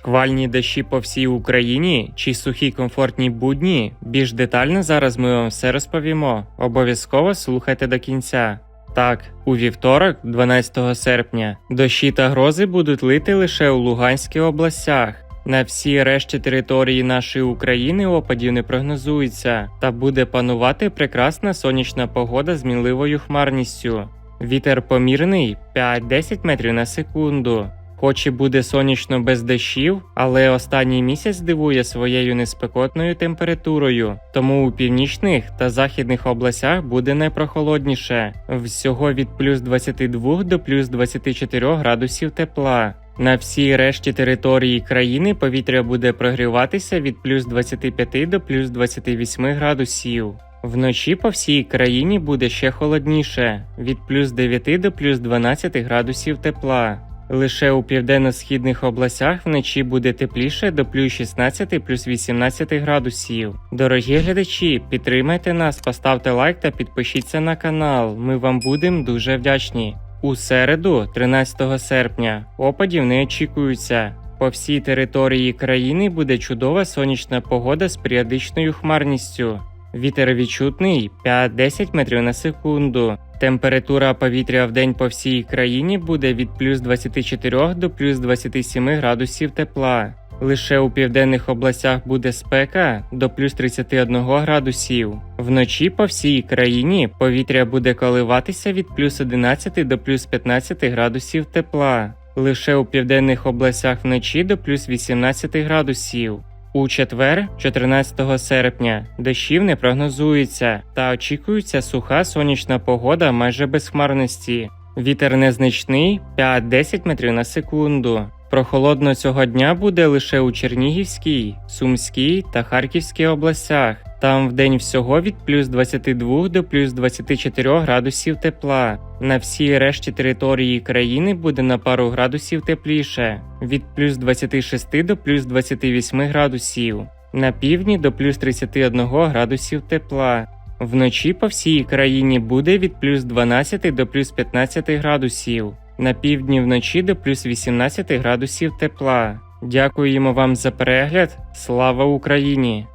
Шквальні дощі по всій Україні чи сухі комфортні будні? Більш детально зараз ми вам все розповімо. Обов'язково слухайте до кінця. Так, у вівторок, 12 серпня, дощі та грози будуть лити лише у Луганській областях. На всій решті території нашої України опадів не прогнозується, та буде панувати прекрасна сонячна погода з мінливою хмарністю. Вітер помірний 5-10 метрів на секунду. Хоч і буде сонячно без дощів, але останній місяць дивує своєю неспекотною температурою, тому у північних та західних областях буде найпрохолодніше всього від плюс 22 до плюс 24 градусів тепла. На всій решті території країни повітря буде прогріватися від плюс 25 до плюс 28 градусів. Вночі по всій країні буде ще холодніше від плюс 9 до плюс 12 градусів тепла. Лише у південно-східних областях вночі буде тепліше до плюс 16 плюс 18 градусів. Дорогі глядачі, підтримайте нас, поставте лайк та підпишіться на канал. Ми вам будемо дуже вдячні. У середу, 13 серпня, опадів не очікується. По всій території країни буде чудова сонячна погода з періодичною хмарністю. Вітер відчутний 5-10 метрів на секунду. Температура повітря в день по всій країні буде від плюс 24 до плюс 27 градусів тепла. Лише у південних областях буде спека до плюс 31 градусів. Вночі по всій країні повітря буде коливатися від плюс 11 до плюс 15 градусів тепла. Лише у південних областях вночі до плюс 18 градусів. У четвер, 14 серпня, дощів не прогнозується та очікується суха сонячна погода майже без хмарності. Вітер незначний 5-10 метрів на секунду. Прохолодно цього дня буде лише у Чернігівській, Сумській та Харківській областях. Там в день всього від плюс 22 до плюс 24 градусів тепла. На всій решті території країни буде на пару градусів тепліше від плюс 26 до плюс 28 градусів. На півдні до плюс 31 градусів тепла. Вночі по всій країні буде від плюс 12 до плюс 15 градусів. На півдні вночі до плюс 18 градусів тепла. Дякуємо вам за перегляд. Слава Україні!